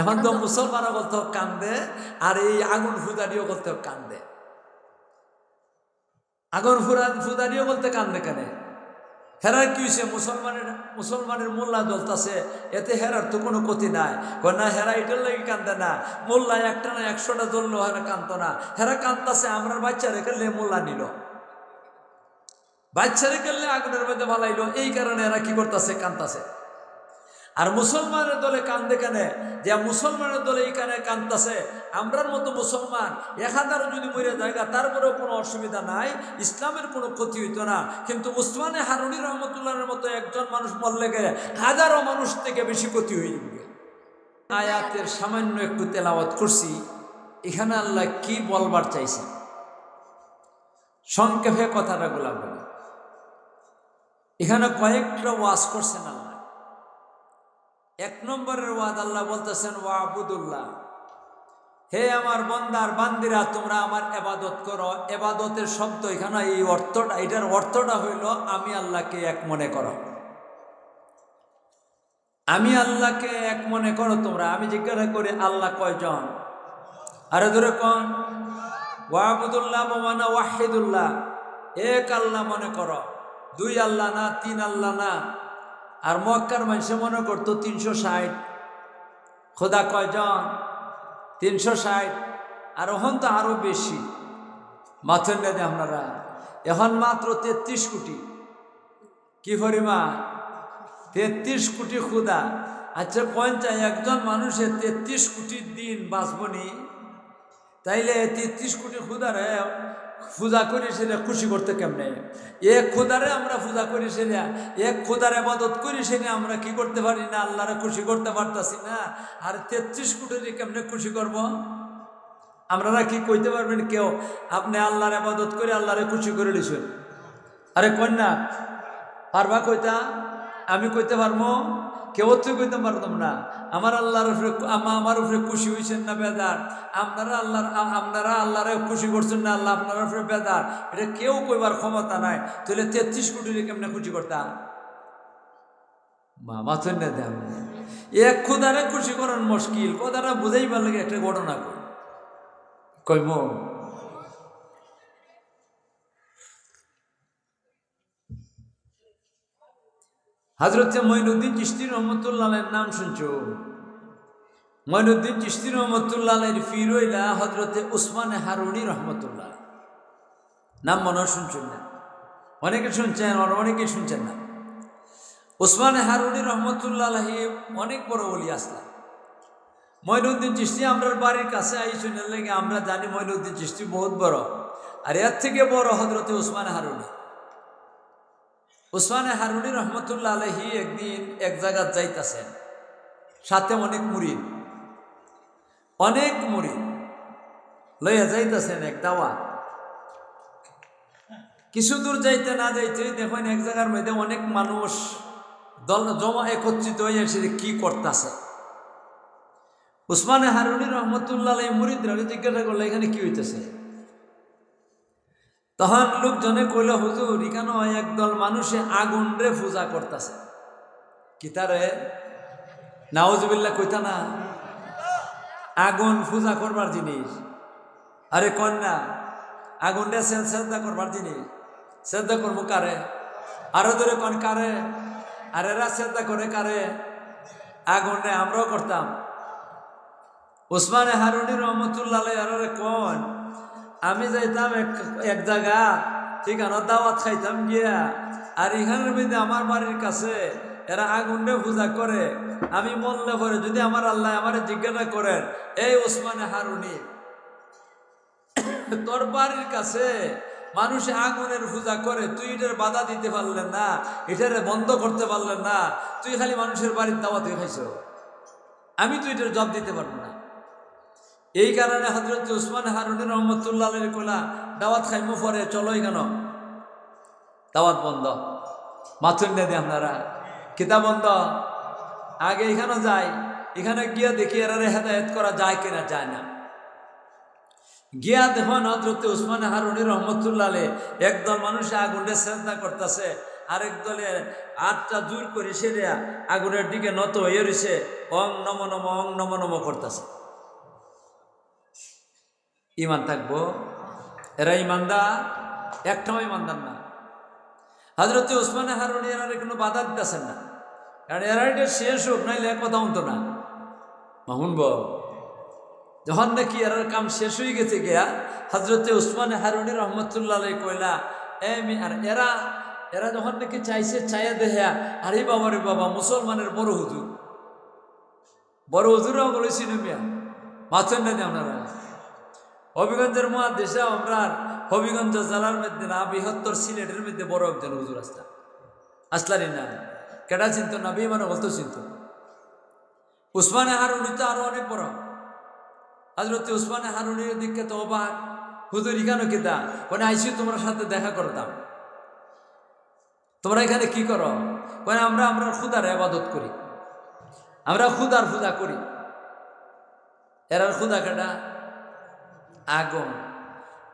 এখন তো মুসলমানও হোক কান্দে, আর এই আগুন ফুদারিও বলতে হোক কান্দে। আগুন ফুরা ফুদারিও বলতে কান্দে কেন? হেরার কি হয়েছে মুসলমানের মুসলমানের মোল্লা জ্বলতাছে, এতে হেরার তো কোনো ক্ষতি নাই। না, হেরা এটার লাগে কান্দে না। মোল্লা একটা না একশোটা জ্বললো হেরা কান্ত না। হেরা কান্তাছে আমরার বাচ্চা রেখে মোল্লা নিল। বাচ্চা রেখে আগুনের মধ্যে ভালাইলো এই কারণে এরা কি করতেছে? কান্তাছে আর মুসলমানের দলে কান্দে কানে, যে মুসলমানের দলে এইখানে কান্দতেছে, আমরার মতো মুসলমান এক হাজারও যদি মরে জায়গা তারপরেও কোনো অসুবিধা নাই, ইসলামের কোনো ক্ষতি হইতো না। কিন্তু উসমানে হারুনি রহমতুল্লাহের মতো একজন মানুষ মরলে গেলে হাজারো মানুষ থেকে বেশি ক্ষতি হয়ে যাবে। আয়াতের সামান্য একটু তেলাওয়াত করছি, এখানে আল্লাহ কি বলবার চাইছে? সংক্ষেপে কথাটা গোলা বলে এখানে কয়েকটা ওয়াজ করছেন আল্লাহ। এক নম্বরের ওয়াদ আল্লাহ বলতেছেন ওয়া আবুদুল্লাহ হে আমার বন্দার বান্দিরা, তোমরা আমার এবাদত করো। এবাদতের শব্দ এখানে, এই অর্থটা, এটার অর্থটা হইল, আমি আল্লাহকে এক মনে করো। আমি আল্লাহকে এক মনে করো তোমরা? আমি জিজ্ঞাসা করি, আল্লাহ কয়জন? আরে ধরে কন? ওয়াবুদুল্লাহ মোমানা ওয়াহিদুল্লাহ। এক আল্লাহ মনে করো। দুই আল্লাহ না, তিন আল্লাহ না। আর মক্কার মানুষে মনে করতো তিনশো ষাট। খোদা কয়জন? তিনশো ষাট। আর ওখান তো আরও বেশি। মাথের নেদে আপনারা। এখন মাত্র তেত্রিশ কোটি। কি পরিমাণ তেত্রিশ কোটি খুদা। আচ্ছা পঞ্চায় একজন মানুষের তেত্রিশ কোটির দিন বাঁচবনি তাইলে তেত্রিশ কোটি খুদারে পূজা করি সেটা খুশি করতে কেমনে? এক খুদারে আমরা পূজা করি সেটা এক খুদার আবাদত করি সেটা আমরা কি করতে পারি না? আল্লাহরে খুশি করতে পারতাছি না। আর তেত্রিশ কোটি কেমনে খুশি করব? আপনারা কি কইতে পারবেন কেউ? আপনি আল্লাহর আবাদত করে আল্লাহরে খুশি করে দিছেন আরে কন্যা, পারবা কইতা? আমি কইতে পারব? কেউ তো কইতে পারতাম না। আমার আল্লাহর উপরে আমা- আমার উপরে খুশি হয়েছেন না বেদার? আপনারা আল্লাহর আপনারা আল্লাহরে খুশি করছেন না আল্লাহ আপনার উপরে বেদার? এটা কেউ কইবার ক্ষমতা নাই। তাহলে তেত্রিশ কোটি কেমনে খুশি করতাম? মা মাথুন না দেন। এক খুদারে খুশি করার মুশকিল। কথাটা বুঝাইবার লাগে একটা ঘটনা কই। কইম? হাজরত মঈনুদ্দিন চিস্তি রহমতুল্লাহের নাম শুনছো মঈনুদ্দিন চিস্তি রহমতুল্লাহের ফিরইলা হজরতে উসমান হারুনি রহমতুল্লাহ নাম মনে শুনছেন না অনেকে শুনছেন আর অনেকে শুনছেন না উসমানে হারুনি রহমতুল্লাহ অনেক বড় বলি আসলাম মঈনুদ্দিন চিস্তি আমরা বাড়ির কাছে আই শুনে লেগে আমরা জানি মঈনুদ্দিন চিস্তি বহুত বড় আর এর থেকে বড় হজরতে উসমানে হারুনি উসমানে হারুনি রহমতুল্লাহ আলহি একদিন এক জায়গায় যাইতাছেন। সাথে অনেক মুরিদ অনেক মুরিদ লইয়া যাইতাছেন এক দাওয়া। কিছু দূর যাইতে না যাইতে দেখেন এক জায়গার মধ্যে অনেক মানুষ দল জমা একত্রিত হয়ে এসে কি করতেছে। উসমানে হারুনি রহমতুল্লাহ মুরিদরা জিজ্ঞাসা করলে, এখানে কি হইতেছে? তখন লোকজনে কইল, হুজুর, এখানে একদল মানুষে আগুন রে পূজা করতেছে। কিতারে নাওজবিল্লা কইতা না, আগুন পূজা করবার জিনিস। আরে কন্যা, আগুন রে শ্রদ্ধা করবার জিনিস। শ্রদ্ধা করব কারে? আরও ধরে কন, কারে? আর এরা শ্রদ্ধা করে কারে? আগুন রে আমরাও করতাম। উসমানে হারুনি রহমতুল্লাহ আরে কন আমি যাইতাম এক জায়গা ঠিক আছে দাওয়াত খাইতাম গিয়া। আর এখানের মধ্যে আমার বাড়ির কাছে এরা আগুনে পূজা করে। আমি মরলে পরে যদি আমার আল্লাহ আমার জিজ্ঞাসা করেন এই ওসমানে হারুনি, তোর বাড়ির কাছে মানুষে আগুনের পূজা করে, তুই এটার বাধা দিতে পারলেন না, এটারে বন্ধ করতে পারলেন না, তুই খালি মানুষের বাড়ির দাওয়াত খাইছ। আমি তুই এটার জব দিতে পারব না। এই কারণে হজরত উসমান হারুনি রহমতুল্লাহ কইলা দাওয়াত খাইমু পরে চলোই কেন দাওয়াত বন্ধ। মাথুর নেদে আপনারা। কিতাব বন্ধ। আগে এখানে যাই এখানে গিয়া দেখি এরা হেদায়ত করা যায় কিনা যায় না। গিয়া দেখুন হজরত উসমান হারুনি রহমতুল্লাহ একদল মানুষ আগুনে শ্রদ্ধা করতেছে। আরেক দলে আটটা জোর করে সেরে আগুনের দিকে নত হয়ে রয়েছে অং নম নম, অং নম নম করতেছে। ইমান থাকব। এরা ইমানদার, একটাও ইমানদার না। হাজরত ওসমানে হারুন, এরা কোনো বাধা দিতেছেন না। কারণ এরা এটা শেষ হোক, নাইলে কথা হতো না। মা শুনব যখন নাকি এরার কাম শেষ হয়ে গেছে গিয়া হজরতে উসমানে হারুনি রহমতুল্লাহ কইলা, এ আর এরা এরা যখন নাকি চাইছে চাইয়া দেহা আরে বাবা রে বাবা, মুসলমানের বড় হুজুর। বড় হুজুরও বলেছিল মিয়া মাছেন না আপনারা? হবিগঞ্জের মহাদেশে আমরা হবিগঞ্জ জেলার মধ্যে না, বৃহত্তর সিলেটের মধ্যে বড় একজন হুজুর আসতা আসলারি না কেটা চিন্ত? না বিমানে বলতো চিন্ত। উসমানে হারুনি তো আরও অনেক বড়। হজরত উসমানে হারুনির দিকে তো অবাক। হুজুর ইখানো কেদা মানে আইসি তোমার সাথে দেখা করতাম। তোমরা এখানে কি করো? মানে আমরা আমরা খুদার আবাদত করি। আমরা খুদার পূজা করি। এরার খুদা কেটা আগুন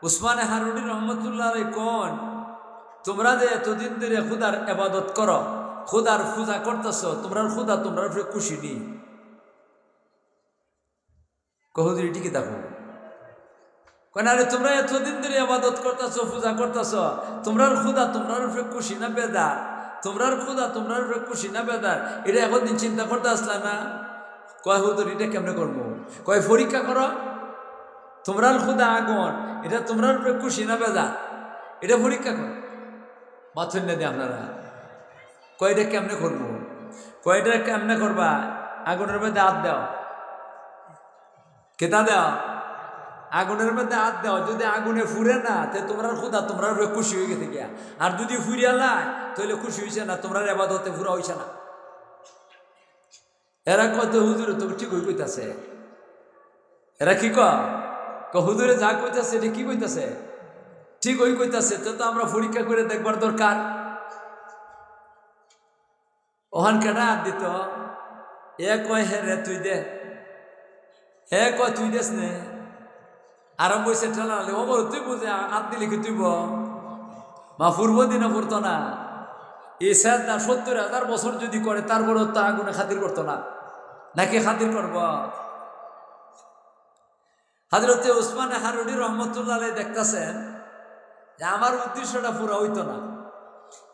উসমানে হারুনি রহমতুল্লাহ কোন, তোমরা যে এতদিন ধরে খুদার আবাদত করো, খুদার পূজা করতেছ তোমরা খুদা তোমরা খুশি নি কহুদুর টিকে দেখো। কেন তোমরা এতদিন ধরে আবাদত করতেছ, পূজা করতেছ, তোমরার খুদা তোমরার উপরে খুশি না বেদার? তোমরার খুদা তোমরার উপরে খুশি না বেদার? এটা এখন দিন চিন্তা করতে আসলা না? কয় হুদুর এটা কেমনে করব কয়, পরীক্ষা করো তোমরার খুদা আগুন এটা তোমরার উপরে খুশি না বেদার এটা পরীক্ষা করো। মাথুর না আপনারা। কয়টা কেমনে করব? কয়টা কেমনে করবা? আগুনের মধ্যে হাত দাও। কেতা দাও? আগুনের মধ্যে হাত দাও। যদি আগুনে ফুরে না, তে তোমরা খুদা তোমরা খুশি হয়ে গেছে গিয়া। আর যদি ফুরিয়া নাই তাহলে খুশি হয়েছে না তোমরা এবার হতে ফুরা হয়েছে না। এরা কত হুজুরে তোকে ঠিক হয়ে কইতাছে। এরা কি ক ক হুজুরে যা কইতাছে এটা কি কইতাছে? ঠিক ওই কইতাছে, তো তো আমরা পরীক্ষা করে দেখবার দরকার। ওহান কেটা হাত দিত? এ কয়, হে রে তুই দে। হে কয়, তুই দেস নে। আরম্ভ হয়েছে ঠেলালে ও বল, তুই বুঝে, হাত দিলে কি তুই মা, পূর্ব দিনে পড়তো না। এই স্যার না, সত্তর হাজার বছর যদি করে, তারপরেও তো আগুনে খাতির করতো না। নাকি খাতির করব? হাজরতে উসমানে হারুনি রহমতুল্লাহ দেখতেছেন যে আমার উদ্দেশ্যটা পুরো হইতো না।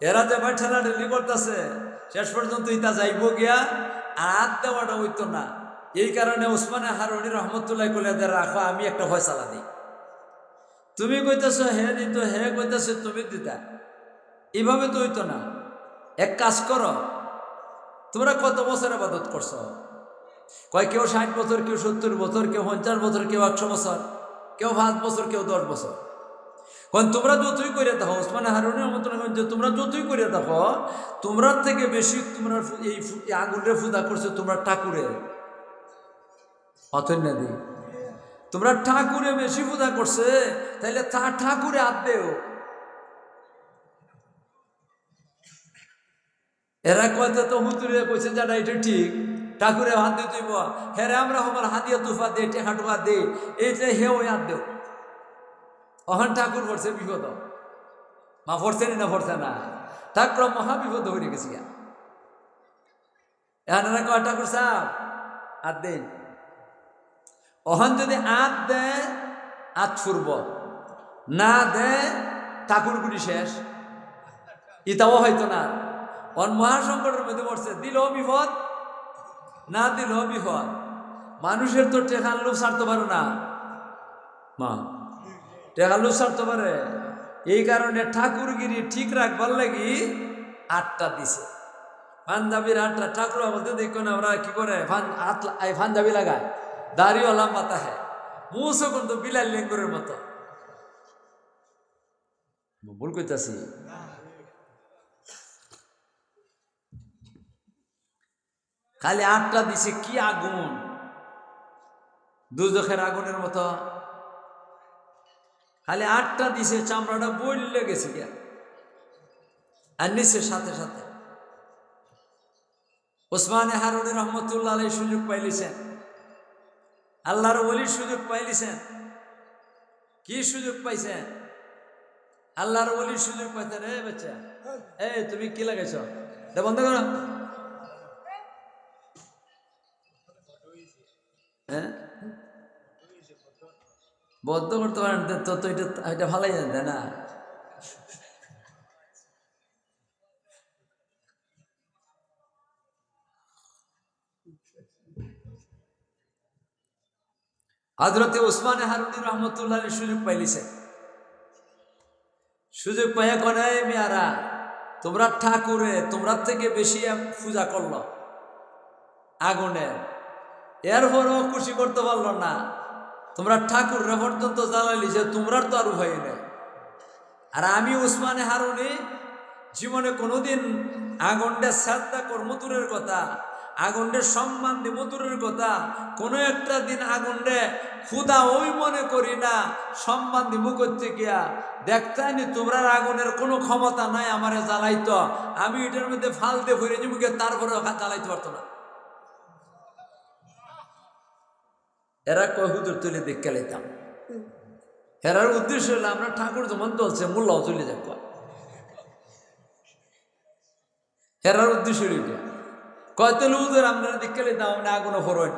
এরা যে ভাই ঠেলা ঠেলি করতেছে, শেষ পর্যন্ত ইতা যাইব গিয়া আর হাত দেওয়াটা হইতো না। এই কারণে উসমানে হারুনি রহমতুল্লাহ কলে রাখো, আমি একটা ফয়সালা দিই। তুমি কইতেছ, হে দিত, হে কইতেছ, তুমি দিতা। এইভাবে তো হইতো না। এক কাজ করো, তোমরা কত বছর আবাদত করছ? কয় কেউ ষাট বছর, কেউ সত্তর বছর, কেউ পঞ্চাশ বছর, কেউ একশো বছর, কেউ পাঁচ বছর, কেউ দশ বছর। কারণ তোমরা যতই করে দেখো, ওসমান হারুনের মতন যে তোমরা যতই করে দেখো, তোমরা থেকে বেশি তোমরা এই ফু- এই আগুনের পূজা করছ তোমরা ঠাকুরে অথন্য দি। তোমরা ঠাকুরে বেশি পূজা করছে তাহলে তা ঠাকুরে হাত দেও। এরা কয়তে তো হুতুরে কইছে যারা এটা ঠিক? ঠাকুরে হাত দিয়ে তুইব। হেরে আমরা আমার হাতিয়া তুফা দে, টেহা টুফা দে। এইটা হে ওই হাত দেও। অহন ঠাকুর পড়ছে বিপদ। মা পড়ছে নি পড়ছে না? ঠাকুর মহা বিপদ হয়ে গেছি এখানে কয়, ঠাকুর সাহ হাত দেন। অহন যদি আত দে আত ফুরব না দে ঠাকুরগুলি শেষ। ইতাও হয়তো না। অন মহাসংকটের মধ্যে পড়ছে। দিল বিপদ না দিল বিপদ মানুষের তো টেকার লোভ ছাড়তে পারো না। মা, টেকার লোভ ছাড়তে পারে। এই কারণে ঠাকুরগিরি ঠিক রাখবার লাগি আটটা দিছে। পাঞ্জাবির আটটা ঠাকুর বলতে দেখো না আমরা কি করে পাঞ্জাবি লাগায়। দাড়িও লম্বাতা হ্যাঁ মুসও কিন্তু বিলাল লেঙ্গুরের মতো। ভুল কইতাছি। খালি আটটা দিছে, কি আগুন? দুজখের আগুনের মতো। খালি আটটা দিছে, চামড়াটা বললে গেছে গিয়া। আর নিচে সাথে সাথে। ওসমান হারুনি রহমতুল্লাহ সুযোগ পাইলিছেন। আল্লাহর ওলির সুযোগ পাইলিছেন। কি সুযোগ পাইছেন? আল্লাহর ওলির সুযোগ পাইতেন রে বাচ্চা এই তুমি কি লাগাইছ? বন্ধ করো। হ্যাঁ? বদ্ধ করতে পারেন, তো তো এটা এটা ভালোই জান তাই না? হজরতে ওসমানে হারুনি রহমতুল্লাহ সুযোগ পাইলিছে। সুযোগ পাইয়া কনে মেয়ারা, তোমরা ঠাকুরে, তোমরা থেকে বেশি পূজা করল আগুনের এরপরও খুশি করতে পারল না। তোমরা ঠাকুর পর্যন্ত জ্বালাইলি যে তোমরার তো আর উভয় নেই। আর আমি উসমানে হারুনি জীবনে কোনোদিন আগুনটা শ্রদ্ধা কর্মতুরের কথা, আগুনটা সম্মান দিব দূরের কথা, কোনো একটা দিন আগুনরে ক্ষুদা ওই মনে করি না, সম্মান দিব করতে গিয়া, দেখতাইনি তোমরা আগুনের কোনো ক্ষমতা নাই আমারে জ্বালাইতো, আমি এটার মধ্যে ফাল দিয়ে ভরে যাব গিয়ে তারপরে জ্বালাইতে পারতো না। এরা কয় হুদুর তুলে দেখে লাইতাম? হেরার উদ্দেশ্য হলো, আমরা ঠাকুর যেমন চলছে মোল্লাও চলে যাব হেরার উদ্দেশ্য হইল কয়তো হুদুর আমরা দেখে লাইতাম? আমরা আগুনে ফরোয়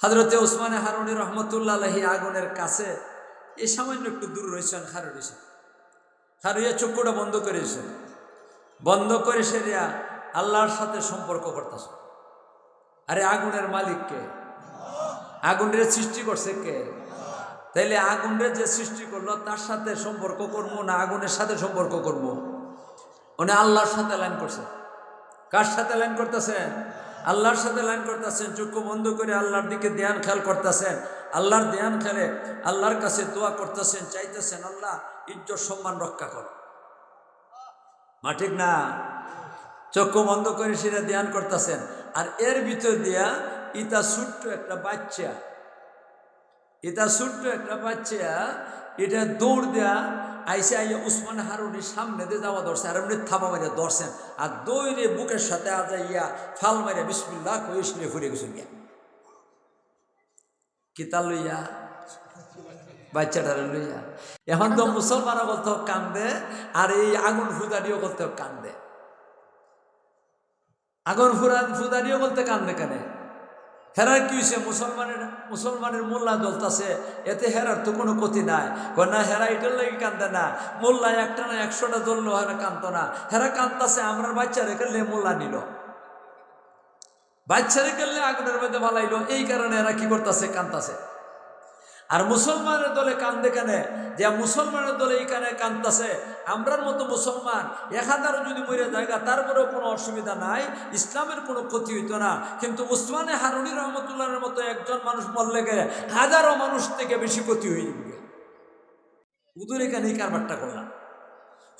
হাজরতে ওসমানে হারুনি রহমতুল্লাহ আলহী আগুনের কাছে এই সামান্য একটু দূর রয়েছেন খারু রয়েছেন খারুইয়া চক্ষুটা বন্ধ করেছেন বন্ধ করে সেরিয়া আল্লাহর সাথে সম্পর্ক করতেছে। আরে আগুনের মালিককে আগুনের সৃষ্টি করছে কে? তাইলে আগুনের যে সৃষ্টি করল, তার সাথে সম্পর্ক করব না আগুনের সাথে সম্পর্ক করব। উনি আল্লাহর সাথে লাইন করছে। কার সাথে লাইন করতেছেন আল্লাহর সাথে লাইন করতেছেন, চক্ষু বন্ধ করে আল্লাহর দিকে ধ্যান খেয়াল করতেছেন। আল্লাহর ধ্যান খেলে আল্লাহর কাছে দোয়া করতেছেন, চাইতেছেন, আল্লাহ, ইজ্জত, সম্মান রক্ষা কর। মা, ঠিক না? চক্ষু বন্ধ করে সেটা ধ্যান করতেছেন। আর এর ভিতর দিয়া ইতা ছোট্ট একটা বাচ্চা। এটা ছোট্ট একটা বাচ্চা, এটা দৌড় দেয়া, আইসে আইয়া উসমান হারুনির সামনে দিয়ে যাওয়া ধরছে, আর এমনি থাপা মারিয়া ধরছেন। আর দৌড়ে বুকের সাথে আজ ইয়া ফাল মারিয়া বিসমিল্লাহ কয়ে শুনে ফুরে গেছে গিয়া। কিতা লইয়া? বাচ্চাটারে লইয়া। এখন তো মুসলমানও বলতে কান্দে, আর এই আগুন ফুদারিও বলতে কান্দে। আগুন ফুরা ফুদারিও বলতে কান্দে কেন? হেরার কি হয়েছে মুসলমানের মুসলমানের মোল্লা জ্বলতাছে এতে হেরার তো কোনো ক্ষতি নাই। না, হেরা এটার লাগে কান্দে না। মোল্লা একটা না একশোটা জ্বললো হেরা কান্ত না। হেরা কান্তাছে আমরা বাচ্চা রেখে মোল্লা নিল। বাচ্চা রেখে আগুনের মধ্যে ভালাইলো এই কারণে এরা কি করতেছে? কান্তাছে। আর মুসলমানের দলে কান্দে কেনে, যে মুসলমানের দলে এইখানে কান্দতেছে, আমরার মতো মুসলমান এক হাজারও যদি মরে জায়গা তারপরেও কোনো অসুবিধা নাই, ইসলামের কোনো ক্ষতি হইতো না। কিন্তু উসমানে হারুনি রহমতুল্লাহের মতো একজন মানুষ মরলে গেলে হাজারো মানুষ থেকে বেশি ক্ষতি হয়ে যাবে হুজুর এখানে এই কারবারটা করলাম।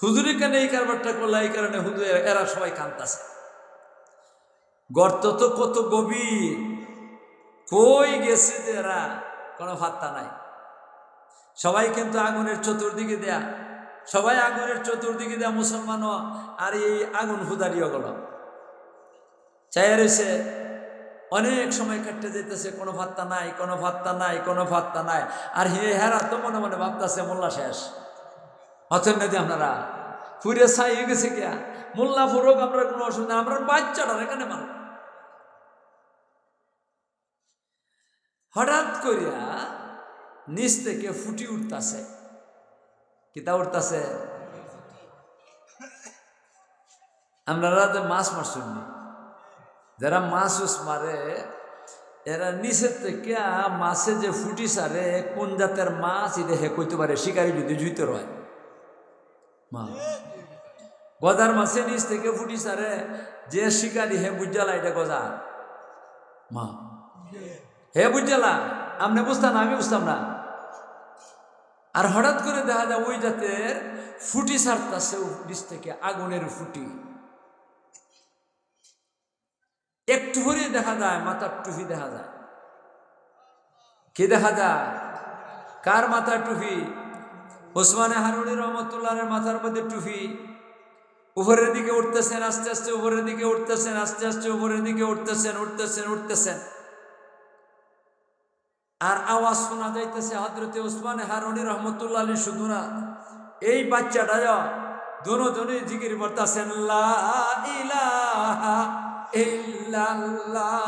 হুজুর এখানে এই কারবারটা করলাম এই কারণে হুজুর এরা সবাই কান্দতেছে গর্ত তো কত গভীর, কই গেছে যে এরা? কোনো ফাত্তা নাই। সবাই কিন্তু আগুনের চতুর্দিকে দেয়া। সবাই আগুনের চতুর্দিকে দেয়া মুসলমানও আর এই আগুন হুদারিও গেল। চাইয়া রয়েছে অনেক সময় কাটতে যেতেছে কোনো ভাত্তা নাই, কোনো ভাত্তা নাই, কোনো ভাত্তা নাই। আর হে হেরা তো মনে মনে ভাবতেছে, মোল্লা শেষ। অথেন নদী আপনারা ফুরে ছাই হয়ে গেছে কিয়া মোল্লা ফুরুক, আমরা কোনো অসুবিধা আমরা বাচ্চাটা এখানে মানুষ হঠাৎ করিয়া নিচ থেকে ফুটি উঠতাছে। কিতা উঠতাছে? আমরা যে মাছ মারছেননি যারা মাছ উস মারে, এরা নিচের থেকে মাছে যে ফুটি সারে, কোন জাতের মাছ এটা হে কইতে পারে? শিকারি যদি জুইতে রয়। মা। গজার মাছে নিচ থেকে ফুটি সারে, যে শিকারি হে বুঝালা এটা গজা মা। হে বুঝলা আপনি বুঝতাম, আমি বুঝতাম না। আর হঠাৎ করে দেখা যায় ওই জাতের ফুটি ছাড়তাছে নিচ থেকে, আগুনের ফুটি। একটু ভরে দেখা যায়, মাথার টুপি দেখা যায়। কি দেখা যায়? কার মাথার টুপি? ওসমানে হারুনি রহমতুল্লাহের মাথার মধ্যে টুপি। উপরের দিকে উঠতেছেন, আস্তে আস্তে উপরের দিকে উঠতেছেন, আস্তে আস্তে উপরের দিকে উঠতেছেন উঠতেছেন উঠতেছেন। আর আওয়াজ শোনা যাইতেছে হজরতে ওসমানে হারুনি রহমতুল্লাহ আলী শুধু না এই বাচ্চাটা দুজনে জিকির করতেছেন লা ইলাহা ইল্লাল্লাহ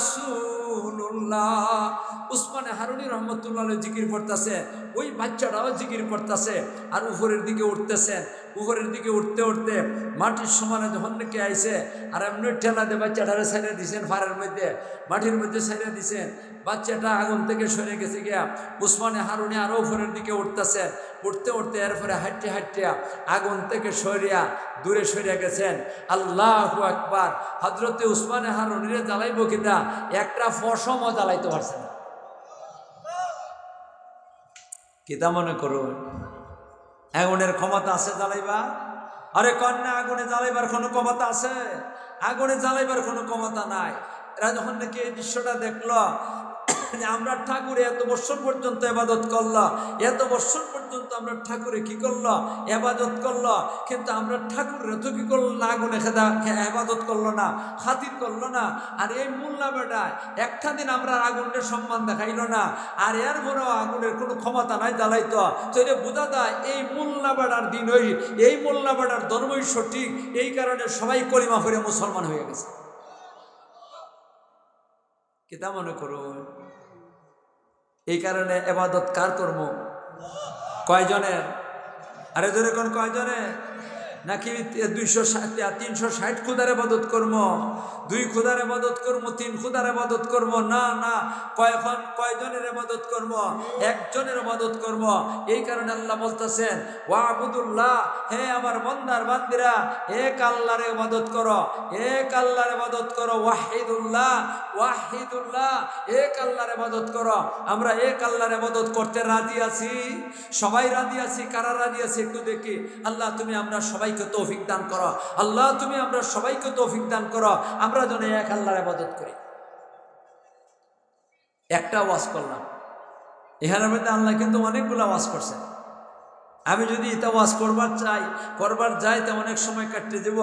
রাসূলুল্লাহ উসমানে হারুনি রহমতুল্লাহ জিকির করতেছে। ওই বাচ্চাটাও জিকির করতেছে আর উপরের দিকে উঠতেছেন। উপরের দিকে উঠতে উঠতে মাটির সমানে যখন নাকি আইছে আর এমনি ঠেলা দিয়ে বাচ্চাটারে ছেড়ে দিছেন ফারের মধ্যে, মাটির মধ্যে ছেড়ে দিছেন। বাচ্চাটা আগুন থেকে সরে গেছে গিয়া উসমানে হারুনি আরও উপরের দিকে উঠতেছে। উঠতে উঠতে এরপরে হাঁটতে হাঁটতে আগুন থেকে সরিয়া দূরে সরিয়া গেছেন। আল্লাহ আকবার। হজরতে উসমানে হারুনিরে জ্বালাইব কিনা? একটা ফসমও জ্বালাইতে পারছে না। কিতা মনে করো? আগুনের ক্ষমতা আছে জ্বালাইবা? আরে কন্যা, আগুনে জ্বালাইবার কোনো ক্ষমতা আছে? আগুনে জ্বালাইবার কোনো ক্ষমতা নাই। এরা যখন নাকি এই দৃশ্যটা দেখল আমরা ঠাকুরে এত বছর পর্যন্ত এবাদত করল এত বছর পর্যন্ত আমরা ঠাকুরে কি করল এবাদত করল কিন্তু আমরা ঠাকুরের তো কি করল না আগুনে খেদা এবাদত করল না, খাতির করল না। আর এই মোল্লা বেটায় একটা দিন আমরা আগুনের সম্মান দেখাইল না। আর এর পরেও আগুনের কোনো ক্ষমতা নাই জ্বালাইতো। তো এটা বোঝা এই মোল্লা বেড়ার দিন ওই, এই মোল্লা বেড়ার ধর্মই সঠিক। এই কারণে সবাই কলিমা ফিরে মুসলমান হয়ে গেছে। কেতা মনে করুন? এই কারণে এবাদত কার কর্ম? কয়জনের? আরে ধরে কোন কয়জনের? নাকি দুইশো তিনশো ষাট খুদারে মদত কর্ম? দুই খুদারে মদত কর্ম, তিন খুদারে মদত কর্ম? না না কয়খন কয়জনের মদত কর্ম? একজনের মদত কর্ম। এই কারণে আল্লাহ বলতেছেন, ওয়াবুদুল্লাহ, হে আমার বন্দার বান্দিরা, এক আল্লাহরে মদত করো, এক আল্লাহরে মদত করো, ওয়াহিদুল্লাহ ওয়াহিদুল্লাহ, এক আল্লাহরে মদত করো। আমরা এক আল্লাহরে মদত করতে রাজি আছি? সবাই রাজি আছি? কারা রাজি আছি একটু দেখি। আল্লাহ, তুমি আমরা সবাইকে তৌফিক দান করো। আল্লাহ, তুমি আমরা সবাইকে তৌফিক দান করো। আমরা যেন এক আল্লাহরে মদত করি। একটা ওয়াজ করলাম। এখানের মধ্যে আল্লাহ কিন্তু অনেকগুলো ওয়াজ করছে। আমি যদি এটা ওয়াজ করবার চাই, করবার যাই, তো অনেক সময় কাটতে দেব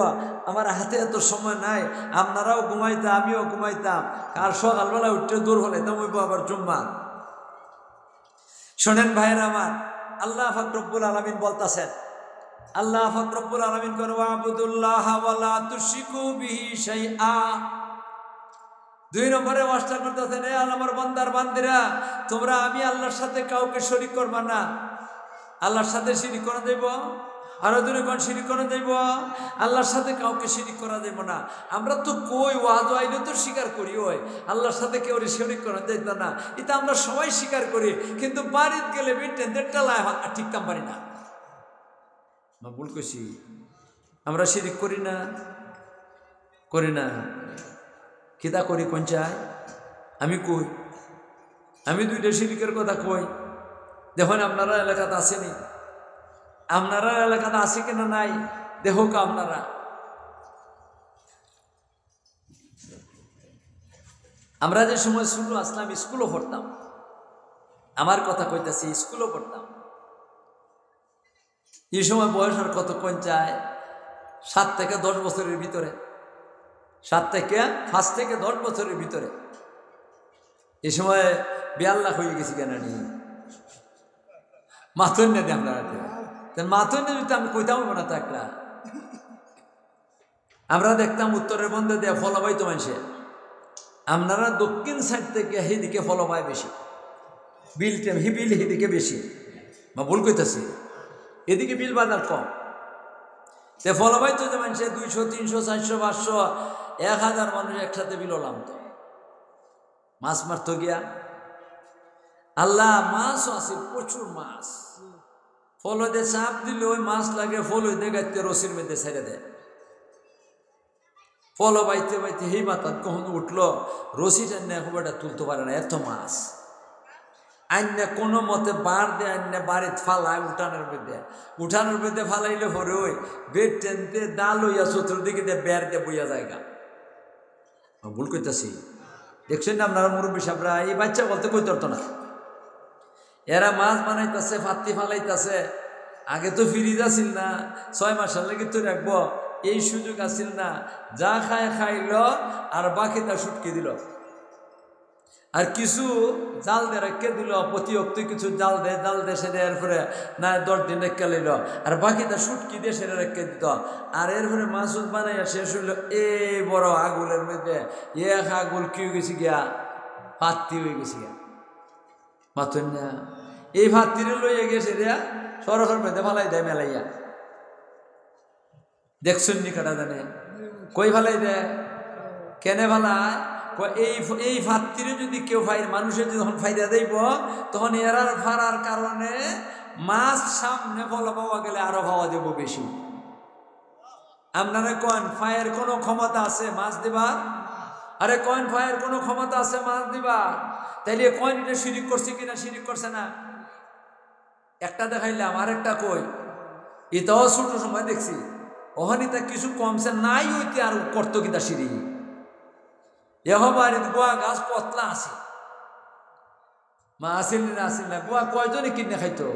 আমার হাতে এত সময় নাই। আপনারাও ঘুমাইতাম আমিও ঘুমাইতাম। কার সকালবেলা উঠতে দূর হলে তো ওই আবার জুম্মা। শোনেন ভাইয়ের আমার, আল্লাহ ফাকরব্বুল আলমিন বলতাছেন আল্লাহ আলমিন আবুদুল্লাহ বিহি শাইআ। দুই নম্বরে করতেছেন, এ বন্দার বান্দিরা, তোমরা আমি আল্লাহর সাথে কাউকে শরিক করবা না। আল্লাহর সাথে শিরিক করা দেব আরও দূরে কোন দেব আল্লাহর সাথে কাউকে শিরিক করা দেব না। আমরা তো কই, ওয়াজ আইলে তো স্বীকার করি, ওই। আল্লাহর সাথে কেউ শিরিক করা যেত না। এটা আমরা সবাই স্বীকার করি, কিন্তু বাড়িতে গেলে বেটেন দেড়টা লাই ঠিক কাম পারি না। মা ভুল করছি আমরা শিরিক করি না করি না। কিতা করি কোন চাই আমি কই? আমি দুইটা শিরিকের কথা কই। দেখুন, আপনারা এলাকাতে আসেনি আপনারা এলাকাতে আছে কিনা নাই? দেখুক আপনারা। আমরা যে সময় শুরু আসলাম, স্কুলও পড়তাম। আমার কথা কইতাছি, স্কুলও পড়তাম। এই সময় বয়স আর কত কোন চায় সাত থেকে দশ বছরের ভিতরে। সাত থেকে পাঁচ থেকে দশ বছরের ভিতরে। এ সময় বিয়াল লাখ হয়ে গেছি কেন নিয়ে মাথন নেই আমরা মাথন নেই আমি কইতাম না একটা। আমরা দেখতাম উত্তরের বন্ধে দেয়া ফলবাই তো মানুষে। আপনারা দক্ষিণ সাইড থেকে সেদিকে ফলবায় বেশি। বিল টেম হি বিল সেদিকে বেশি। বা ভুল কইতাছি। এদিকে বিল বাজার কম। তে ফলবাই তো যে মানুষে দুইশো, তিনশো, চারশো, পাঁচশো, এক হাজার মানুষ একসাথে বিল হলাম তো। মাছ মারতো গিয়া। আল্লাহ মাছও আছে, প্রচুর মাছ। ফলতে চাপ দিলে ওই মাছ লাগে, ফল হইতে গাইতে রসির মধ্যে ছেড়ে দেয়। ফল বাইতে বাইতে সেই মাথাত কখন উঠল রসি টান্নে খুব একটা তুলতে পারে না, এত মাছ। আইনে কোনো মতে বার দিয়ে আইনে বাড়িত ফালায়, উঠানের মধ্যে উঠানের মধ্যে ফালাইলে পরে ওই বেড টেনতে ডাল হইয়া চতুর্দিকে দিয়ে বের দিয়ে বইয়া জায়গা। ভুল করতেছি দেখছেন না আপনারা মুরব্বী সাহেবরা? এই বাচ্চা বলতে কই ধরতো না। এরা মাছ বানাইতেছে, ফাত্তি ফালাইতেছে। আগে তো ফিরিজ আসিল না, ছয় মাসের লেগে তো রাখব। এই সুযোগ আসিল না। যা খায়, খাইল, আর বাকিটা সুটকে দিল। আর কিছু জাল দিয়ে রেখে দিল প্রতি অক্তি কিছু জাল দে জাল দে সেটা এরপরে না, দশ দিন রেখে লইল। আর বাকিটা সুটকি দিয়ে সেটা রেখে দিত। আর এরপরে মাসুদ বানাইয়া শেষ হইল এই বড় আগুলের মধ্যে। এক আগুল কি হয়ে গেছে গিয়া? পাত্তি হয়ে গেছে গিয়া। মাতুন না। এই ভাত্তিরে লইয়া গেছে রে সরকার মধ্যে ফালাই দেয় মেলাইয়া। দেখছুন নি কাটা জানে? কই ফালাই দেয়? কেনে কয় এই এই ফাত্তিরে যদি কেউ ফাই মানুষের যদি যখন ফাইদা দেব তখন এরার ফারার কারণে মাছ সামনে ফলা পাওয়া গেলে আরও পাওয়া দেব বেশি। আপনারা কন ফায়ের কোনো ক্ষমতা আছে মাছ দিবা? আরে কয়েন ফায়ের কোনো ক্ষমতা আছে মাছ দিবা? তাইলে কয়েন এটা শিরিক করছে কিনা, শিরিক করছে না? একটা দেখাইলাম, আরেকটা কই এটাও ছোট সময় দেখছি ওখানিতা কিছু কমছে, নাই ওইতে আর করতো কিনা সিঁড়ি এহবারিত গোয়া গাছ পতলা আছে মা আসিল না আসিল না গোয়া কয়জনে কিনে খাইতো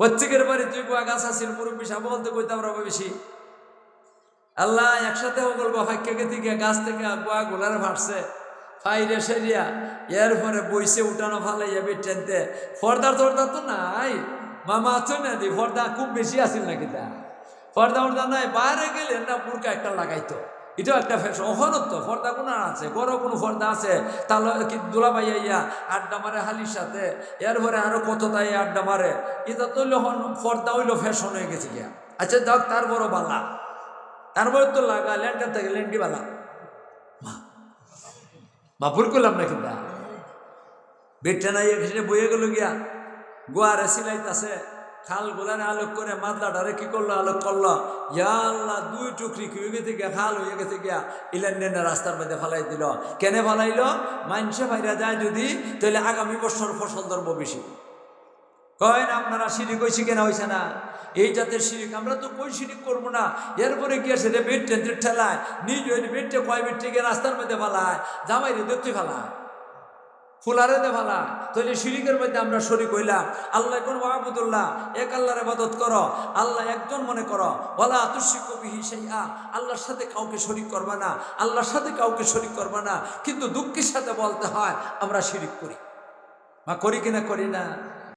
প্রত্যেকের বাড়ি তুই গোয়া গাছ আসিল মুরব্বী সাহেব বলতে কইতাম রবে বেশি আল্লাহ একসাথে ওগুলো ফাইকে থেকে গাছ থেকে গোয়া গোলার ভাটছে ফাইরে সেরিয়া এর পরে বইসে উঠানো ফালে ফালাইয়া বেটেনতে ফর্দার টর্দার তো নাই মামা আছো না দি ফর্দা খুব বেশি আসিল নাকি তা ফর্দা ফর্দা নাই বাইরে গেলে না বুড়কা একটা লাগাইতো এটাও একটা ফ্যাশন অহনত্ব ফর্দা কোনো আছে, বড় কোনো ফর্দা আছে। তাহলে কি দোলা বাইয়া ইয়া আড্ডা মারে হালির সাথে, এরপরে আরও কত তাই আড্ডা মারে। এটা তো হন, ফর্দা হইল ফ্যাশন হয়ে গেছে গিয়া। আচ্ছা যাক, তার বড় বালা। তারপরে তো লাগা, ল্যান্ডার থেকে ল্যান্ডি বালা। মা ভুল করলাম না কিন্তু বেটটা নাই বইয়ে গেল গিয়া। গোয়ারে সিলাইতাছে। খাল গোলারে আলোক করে মাদলাটারে কি করল? আলোক করল। ইয়া আল্লাহ, দুই টুকরি কি গেছে গিয়া? খাল হয়ে গেছে গিয়া। ইলেন রাস্তার মধ্যে ফালাই দিল। কেনে ফালাইলো? মানসে ভাইরা যায় যদি তাহলে আগামী বছর ফসল ধরবো বেশি। কয়েন আপনারা সিঁড়ি কই শিখে না হয়েছে না? এই জাতের শিরিক, আমরা তো কই শিরিক করব না? এরপরে গিয়ে সেটা টেন্টের ঠেলায়, নিজ বেডটে কয় বেড থেকে রাস্তার মধ্যে ফালায়? জামাই রে দেখতে ফেলায়। ফুলারে দে ফালা তাহলে শিরিকের মধ্যে আমরা শরিক হইলাম। আল্লাহ কোন মাহবুদুল্লাহ এক আল্লাহর ইবাদত করো, আল্লাহ একজন মনে করো বলা তুষিক কবি হিসেই আ আল্লাহর সাথে কাউকে শরিক করবা না, আল্লাহর সাথে কাউকে শরিক করবা না, কিন্তু দুঃখের সাথে বলতে হয়, আমরা শিরিক করি। বা করি কিনা, করি না।